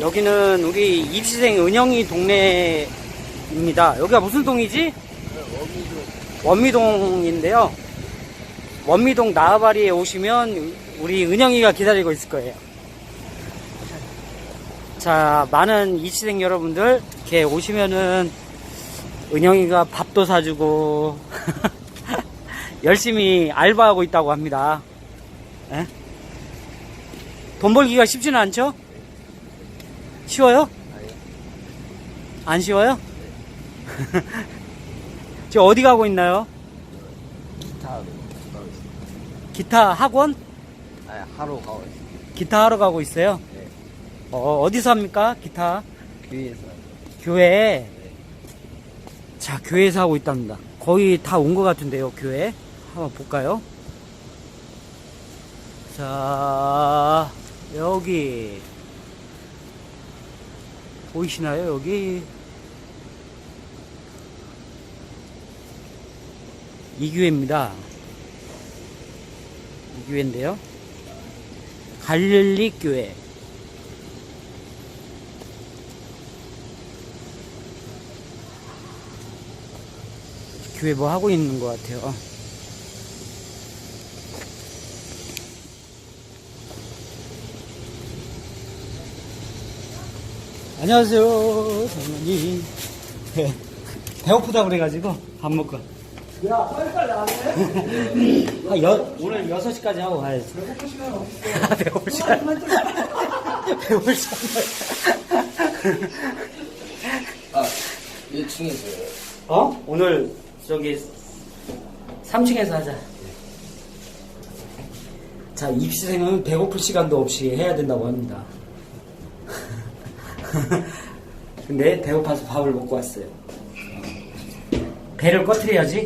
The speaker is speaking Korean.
여기는 우리 입시생 은영이 동네입니다. 여기가 무슨 동이지? 원미동 인데요. 원미동 나아바리에 오시면 우리 은영이가 기다리고 있을 거예요. 자, 많은 입시생 여러분들 이렇게 오시면은 은영이가 밥도 사주고 열심히 알바하고 있다고 합니다. 예? 돈 벌기가 쉽지는 않죠? 쉬워요? 안 쉬워요? 지금 어디 가고 있나요? 기타 기타 학원? 아니 하러 가고 있어. 기타 하러 가고 있어요? 네. 어, 어디서 합니까? 기타? 교회에서 교회. 자, 교회에서 하고 있답니다. 거의 다 온 것 같은데요, 교회. 한번 볼까요? 자, 여기. 보이시나요, 여기? 이 교회입니다. 이 교회인데요. 갈릴리 교회. 교회 뭐 하고 있는 것 같아요. 안녕하세요, 장모님. 배고프다 그래가지고 밥 먹고. 야, 빨리빨리 안 해? 아, 여, 오늘 6시까지 하고 가야지. 배고플 시간 어딨어? 배고플 시간. 배고플 시간. 아 1층에서요. 어? 오늘 저기 3층에서 하자. 자, 입시생은 배고플 시간도 없이 해야 된다고 합니다. 근데 배고파서 밥을 먹고 왔어요. 배를 꺼트려야지.